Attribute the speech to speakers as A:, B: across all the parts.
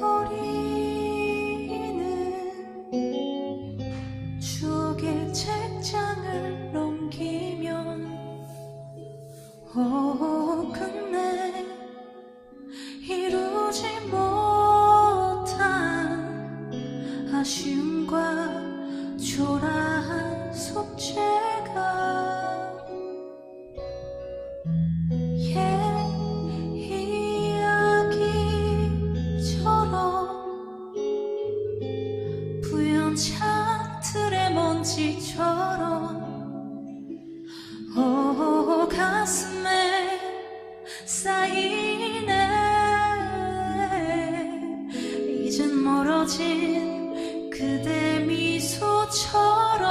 A: 우리는 주의 책장을 넘기면 오 끝내 이루지 못한 아쉬움. 차트의 먼지처럼. 오 가슴에 쌓이네. 이젠 멀어진 그대 미소처럼.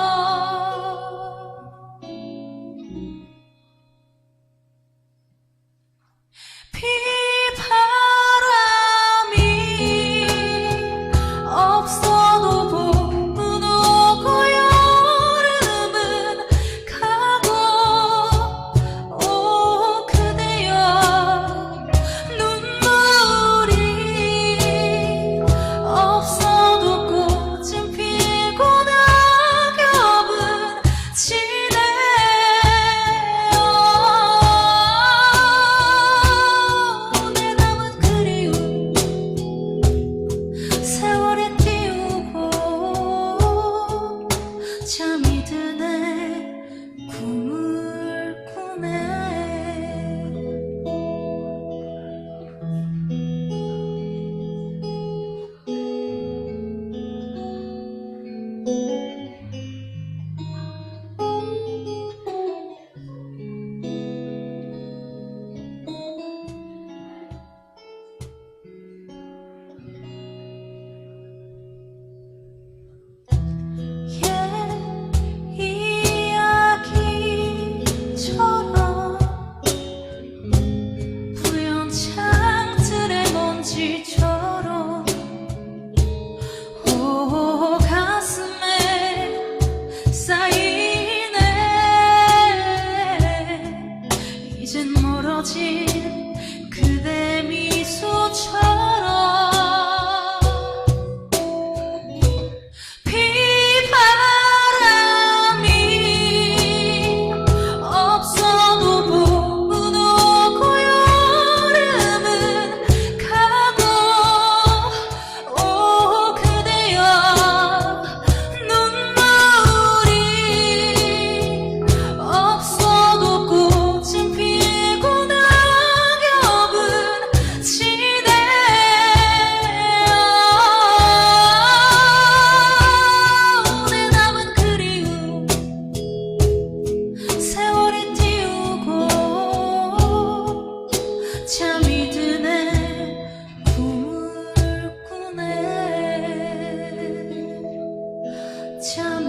A: 이젠 멀어진 Shama.